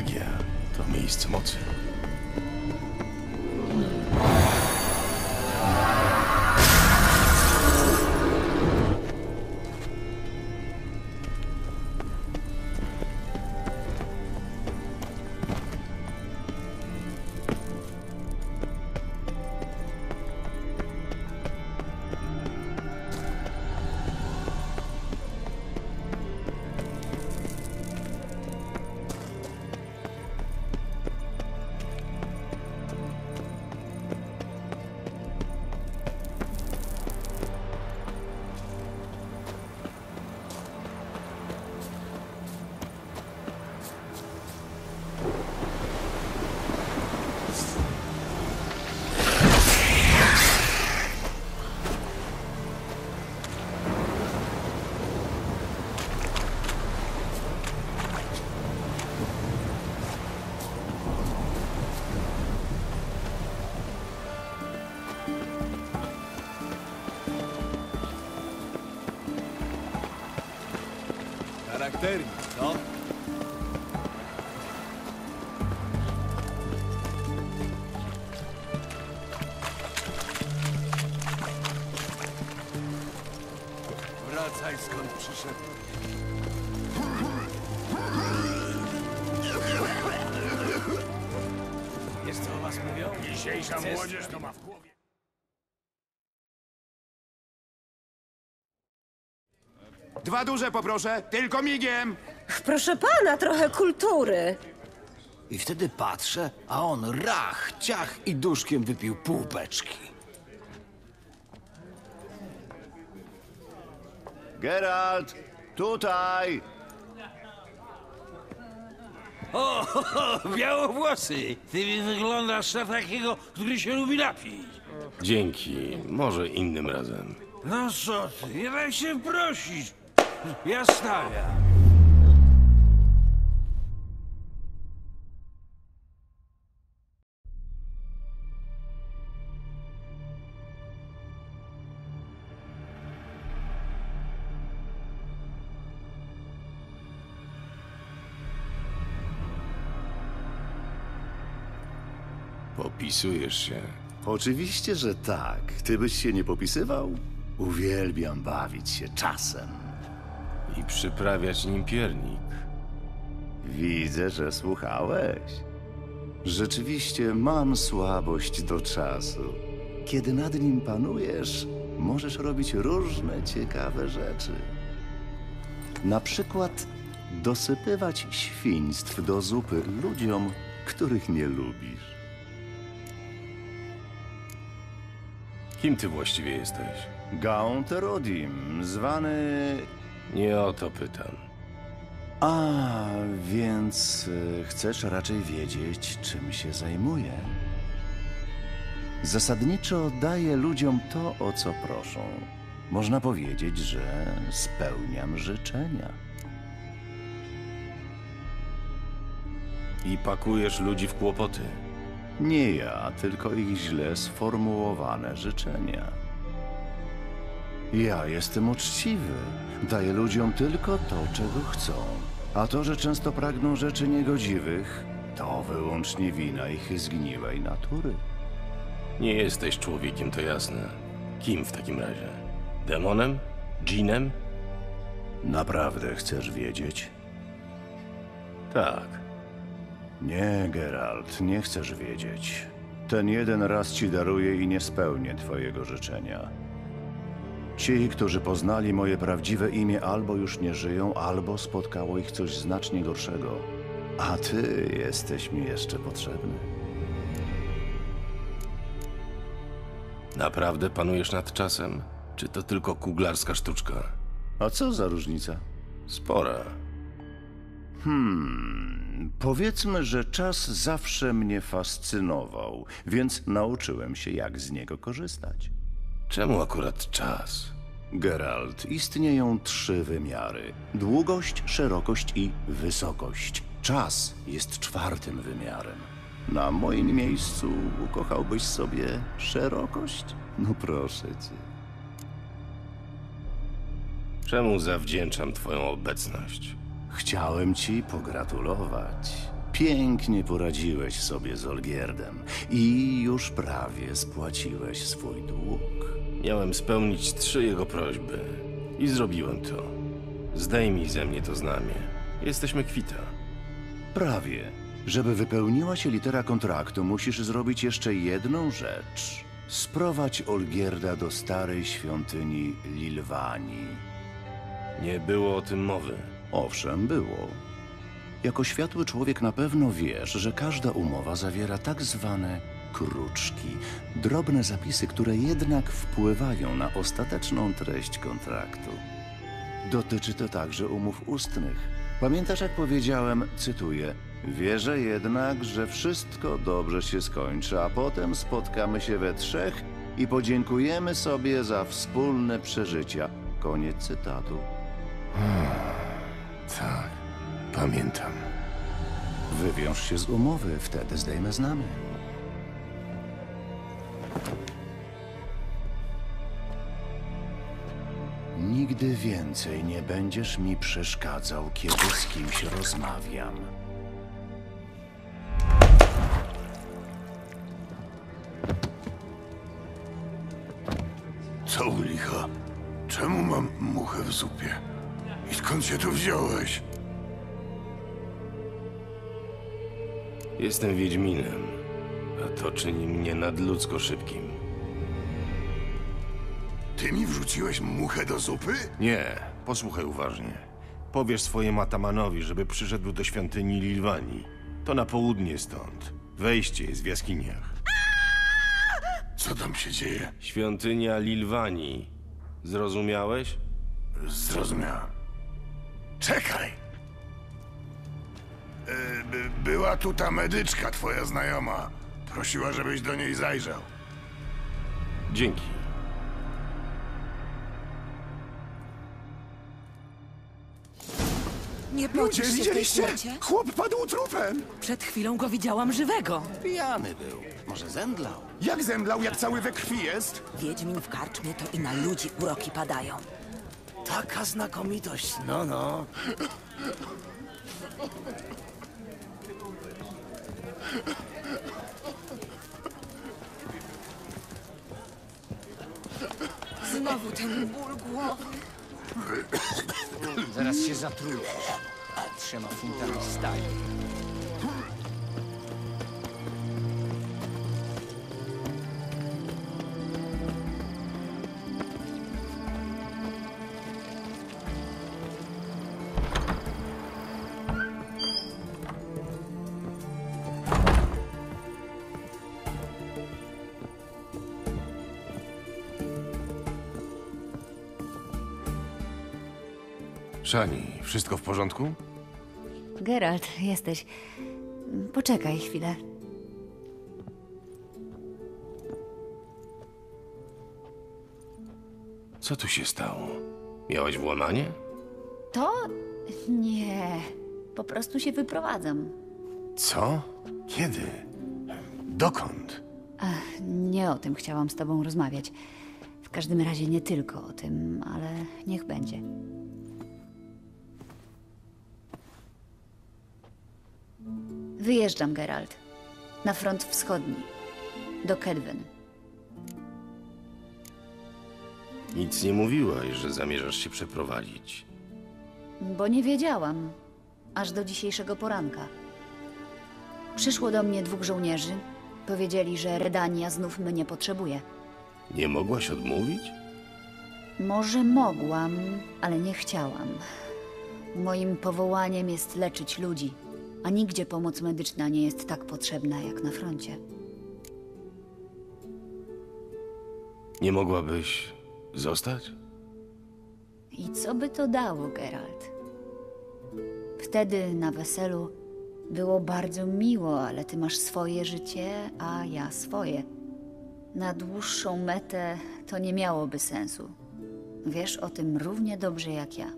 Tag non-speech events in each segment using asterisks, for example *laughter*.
Magia to miejsce mocy. Wracaj skąd przyszedł. Wiesz co o was mówią? Dzisiejsza Chcesz- młodzież to ma w głowie. Dwa duże poproszę, tylko migiem. Proszę pana, trochę kultury. I wtedy patrzę, a on rach, ciach i duszkiem wypił pół beczki. Geralt, tutaj. O, ho, ho, białowłosy! Ty wyglądasz na takiego, który się lubi napić. Dzięki. Może innym razem. No co ty, nie daj się prosić. Ja stawiam. Popisujesz się. Oczywiście, że tak. Ty byś się nie popisywał? Uwielbiam bawić się czasem. I przyprawiać nim piernik. Widzę, że słuchałeś. Rzeczywiście mam słabość do czasu. Kiedy nad nim panujesz, możesz robić różne ciekawe rzeczy. Na przykład dosypywać świństw do zupy ludziom, których nie lubisz. Kim ty właściwie jesteś? Gaunt Rodim, zwany Nie o to pytam. A, więc y, chcesz raczej wiedzieć, czym się zajmuję. Zasadniczo daję ludziom to, o co proszą. Można powiedzieć, że spełniam życzenia. I pakujesz ludzi w kłopoty. Nie ja, tylko ich źle sformułowane życzenia. Ja jestem uczciwy. Daję ludziom tylko to, czego chcą. A to, że często pragną rzeczy niegodziwych, to wyłącznie wina ich zgniłej natury. Nie jesteś człowiekiem, to jasne. Kim w takim razie? Demonem? Dżinem? Naprawdę chcesz wiedzieć? Tak. Nie, Geralt, nie chcesz wiedzieć. Ten jeden raz ci daruję i nie spełnię twojego życzenia. Ci, którzy poznali moje prawdziwe imię, albo już nie żyją, albo spotkało ich coś znacznie gorszego. A ty jesteś mi jeszcze potrzebny. Naprawdę panujesz nad czasem? Czy to tylko kuglarska sztuczka? A co za różnica? Spora. Hmm, powiedzmy, że czas zawsze mnie fascynował, więc nauczyłem się, jak z niego korzystać. Czemu akurat czas? Geralt, istnieją trzy wymiary: długość, szerokość i wysokość. Czas jest czwartym wymiarem. Na moim miejscu ukochałbyś sobie szerokość? No proszę cię. Czemu zawdzięczam twoją obecność? Chciałem ci pogratulować. Pięknie poradziłeś sobie z Olgierdem i już prawie spłaciłeś swój dług. Miałem spełnić trzy jego prośby i zrobiłem to. Zdejmij ze mnie to znamie. Jesteśmy kwita. Prawie. Żeby wypełniła się litera kontraktu, musisz zrobić jeszcze jedną rzecz. Sprowadź Olgierda do starej świątyni Lilwani. Nie było o tym mowy. Owszem, było. Jako światły człowiek na pewno wiesz, że każda umowa zawiera tak zwane kruczki, drobne zapisy, które jednak wpływają na ostateczną treść kontraktu. Dotyczy to także umów ustnych. Pamiętasz, jak powiedziałem, cytuję, wierzę jednak, że wszystko dobrze się skończy, a potem spotkamy się we trzech i podziękujemy sobie za wspólne przeżycia. Koniec cytatu. Tak, pamiętam. Wywiąż się z umowy, wtedy zdejmę znamy. Nigdy więcej nie będziesz mi przeszkadzał, kiedy z kimś rozmawiam. Co u licha? Czemu mam muchę w zupie? I skąd się tu wziąłeś? Jestem Wiedźminem, a to czyni mnie nadludzko szybkim. Ty mi wrzuciłeś muchę do zupy? Nie, posłuchaj uważnie. Powiesz swojemu atamanowi, żeby przyszedł do świątyni Lilwani. To na południe stąd. Wejście jest w jaskiniach. Co tam się dzieje? Świątynia Lilwani. Zrozumiałeś? Zrozumiałem. Czekaj! E, by, była tu ta medyczka, twoja znajoma. Prosiła, żebyś do niej zajrzał. Dzięki. Nie pocisz się w tej kłocie? Chłop padł trupem! Przed chwilą go widziałam żywego. Pijany był. Może zemdlał? Jak zemdlał, jak cały we krwi jest? Wiedźmin w karczmie to i na ludzi uroki padają. Taka znakomitość, no no. Znowu ten ból głowy. Zaraz się zatrujesz. Trzema funtami stali. Wszystko w porządku? Geralt, jesteś. Poczekaj chwilę. Co tu się stało? Miałeś włamanie? To? Nie. Po prostu się wyprowadzam. Co? Kiedy? Dokąd? Nie o tym chciałam z tobą rozmawiać. W każdym razie nie tylko o tym, ale niech będzie. Wyjeżdżam, Geralt. Na front wschodni. Do Kedwen. Nic nie mówiłaś, że zamierzasz się przeprowadzić. Bo nie wiedziałam. Aż do dzisiejszego poranka. Przyszło do mnie dwóch żołnierzy. Powiedzieli, że Redania znów mnie potrzebuje. Nie mogłaś odmówić? Może mogłam, ale nie chciałam. Moim powołaniem jest leczyć ludzi, a nigdzie pomoc medyczna nie jest tak potrzebna jak na froncie. Nie mogłabyś zostać? I co by to dało, Geralt? Wtedy na weselu było bardzo miło, ale ty masz swoje życie, a ja swoje. Na dłuższą metę to nie miałoby sensu. Wiesz o tym równie dobrze jak ja.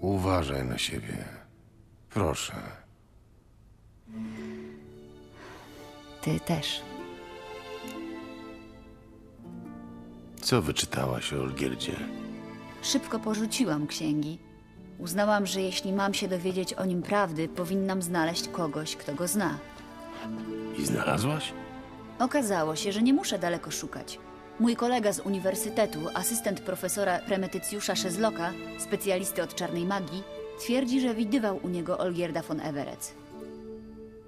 Uważaj na siebie. Proszę. Ty też. Co wyczytałaś o Olgierdzie? Szybko porzuciłam księgi. Uznałam, że jeśli mam się dowiedzieć o nim prawdy, powinnam znaleźć kogoś, kto go zna. I znalazłaś? Okazało się, że nie muszę daleko szukać. Mój kolega z uniwersytetu, asystent profesora Premetycjusza Szezloka, specjalisty od czarnej magii, twierdzi, że widywał u niego Olgierda von Everec.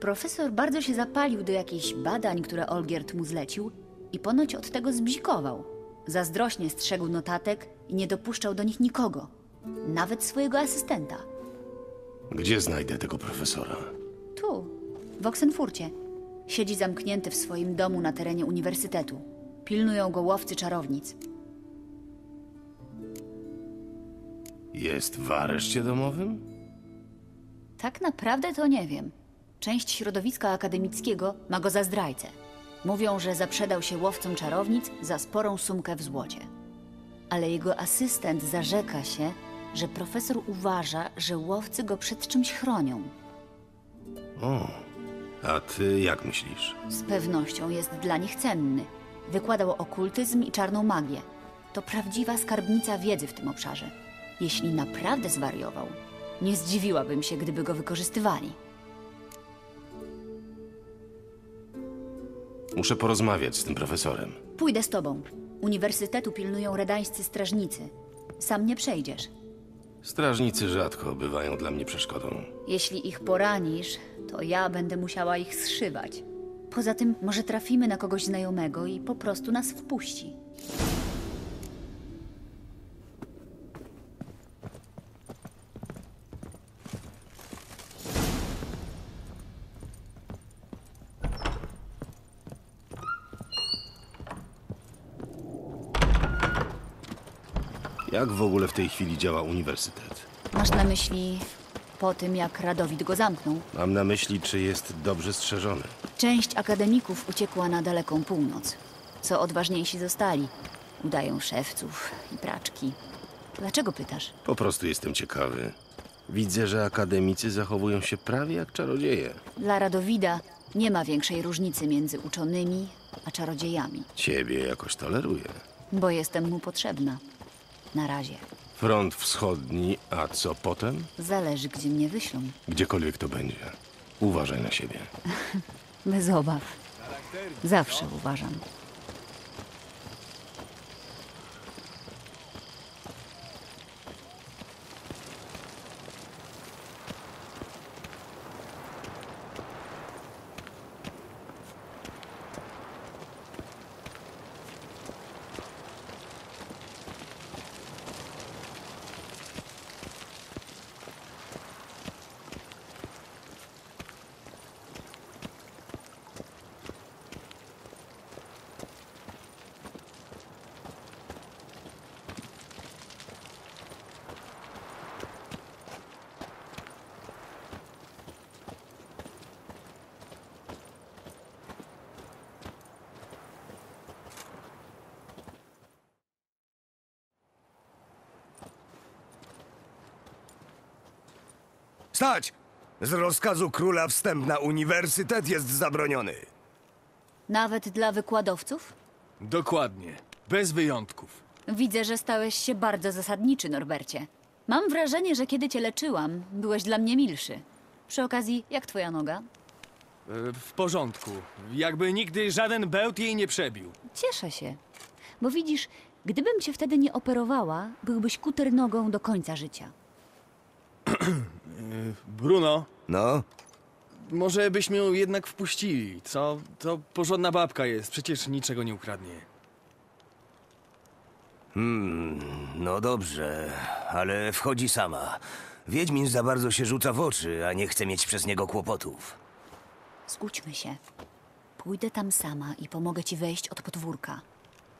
Profesor bardzo się zapalił do jakichś badań, które Olgierd mu zlecił i ponoć od tego zbzikował. Zazdrośnie strzegł notatek i nie dopuszczał do nich nikogo, nawet swojego asystenta. Gdzie znajdę tego profesora? Tu, w Oksenfurcie. Siedzi zamknięty w swoim domu na terenie uniwersytetu. Pilnują go łowcy czarownic. Jest w areszcie domowym? Tak naprawdę to nie wiem. Część środowiska akademickiego ma go za zdrajcę. Mówią, że zaprzedał się łowcom czarownic za sporą sumkę w złocie. Ale jego asystent zarzeka się, że profesor uważa, że łowcy go przed czymś chronią. O, a ty jak myślisz? Z pewnością jest dla nich cenny. Wykładał okultyzm i czarną magię. To prawdziwa skarbnica wiedzy w tym obszarze. Jeśli naprawdę zwariował, nie zdziwiłabym się, gdyby go wykorzystywali. Muszę porozmawiać z tym profesorem. Pójdę z tobą. Uniwersytetu pilnują redańscy strażnicy. Sam nie przejdziesz. Strażnicy rzadko bywają dla mnie przeszkodą. Jeśli ich poranisz, to ja będę musiała ich zszywać. Poza tym, może trafimy na kogoś znajomego i po prostu nas wpuści. Jak w ogóle w tej chwili działa uniwersytet? Masz na myśli po tym, jak Radowid go zamknął? Mam na myśli, czy jest dobrze strzeżony. Część akademików uciekła na daleką północ. Co odważniejsi zostali. Udają szewców i praczki. Dlaczego pytasz? Po prostu jestem ciekawy. Widzę, że akademicy zachowują się prawie jak czarodzieje. Dla Radowida nie ma większej różnicy między uczonymi a czarodziejami, Ciebie jakoś toleruję. bo jestem mu potrzebna. Na razie. Front wschodni, a co potem? Zależy, gdzie mnie wyślą. Gdziekolwiek to będzie. Uważaj na siebie. *laughs* Bez obaw. Zawsze uważam. Stać! Z rozkazu króla wstęp na uniwersytet jest zabroniony. Nawet dla wykładowców? Dokładnie. Bez wyjątków. Widzę, że stałeś się bardzo zasadniczy, Norbercie. Mam wrażenie, że kiedy cię leczyłam, byłeś dla mnie milszy. Przy okazji, jak twoja noga? E, W porządku. Jakby nigdy żaden bełt jej nie przebił. Cieszę się. Bo widzisz, gdybym cię wtedy nie operowała, byłbyś kuter nogą do końca życia. *clears throat* Bruno, No, może byśmy ją jednak wpuścili, co? To porządna babka jest, przecież niczego nie ukradnie. No dobrze, ale wchodzi sama. Wiedźmin za bardzo się rzuca w oczy, a nie chce mieć przez niego kłopotów. Zgódźmy się. Pójdę tam sama i pomogę ci wejść od podwórka.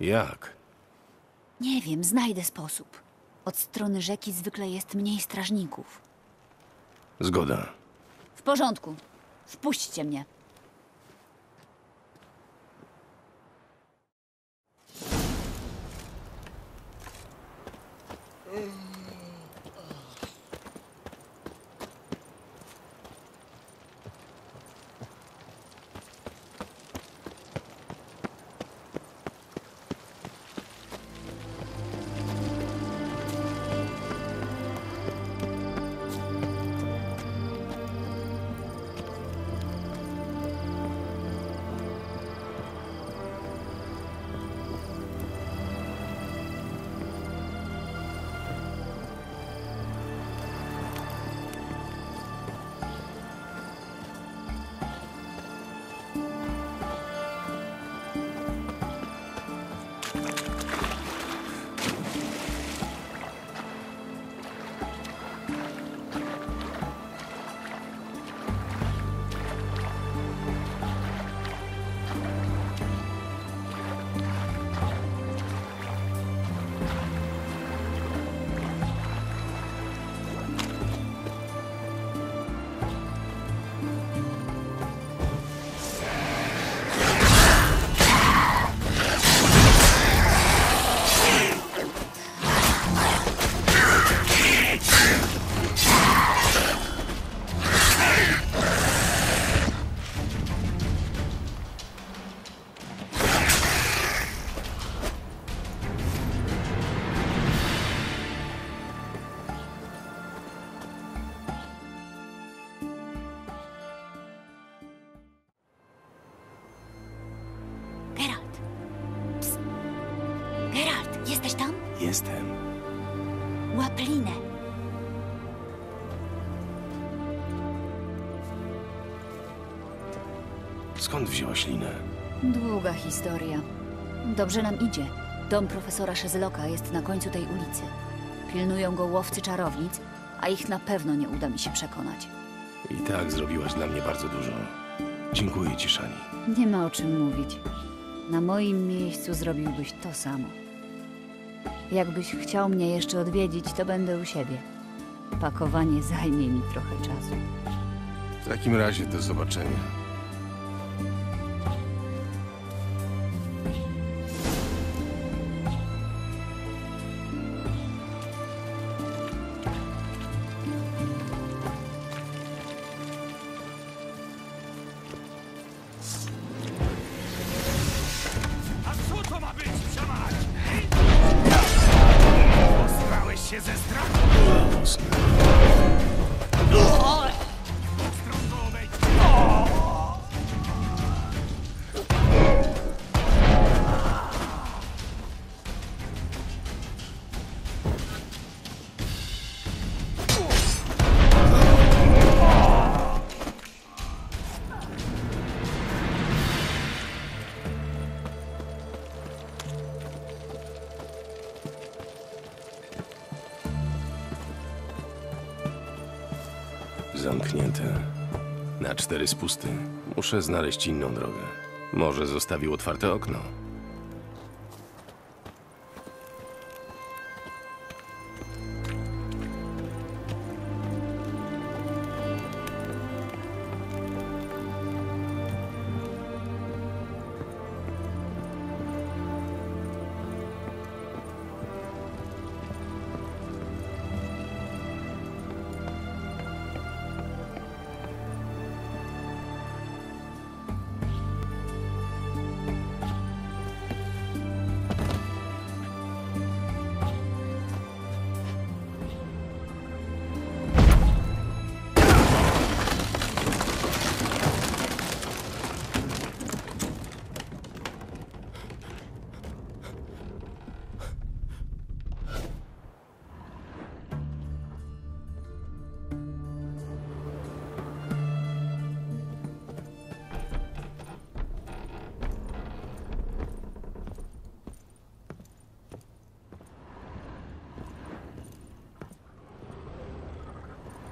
Jak? Nie wiem, znajdę sposób. Od strony rzeki zwykle jest mniej strażników. Zgoda. W porządku. Wpuśćcie mnie. Mm. Historia. Dobrze nam idzie. Dom profesora Szezyloka jest na końcu tej ulicy. Pilnują go łowcy czarownic, a ich na pewno nie uda mi się przekonać. I tak zrobiłaś dla mnie bardzo dużo. Dziękuję ci, Szani. Nie ma o czym mówić. Na moim miejscu zrobiłbyś to samo. Jakbyś chciał mnie jeszcze odwiedzić, to będę u siebie. Pakowanie zajmie mi trochę czasu. W takim razie do zobaczenia. Zamknięte. Na cztery spusty. Muszę znaleźć inną drogę. Może zostawił otwarte okno.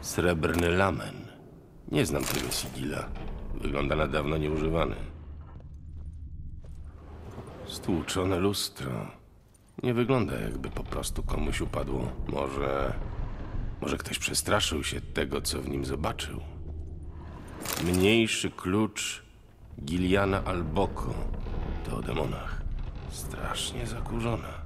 Srebrny lamen. Nie znam tego sigila. Wygląda na dawno nieużywany. Stłuczone lustro. Nie wygląda jakby po prostu komuś upadło. Może... Może ktoś przestraszył się tego, co w nim zobaczył. Mniejszy klucz Giliana Alboko. To o demonach. Strasznie zakurzona.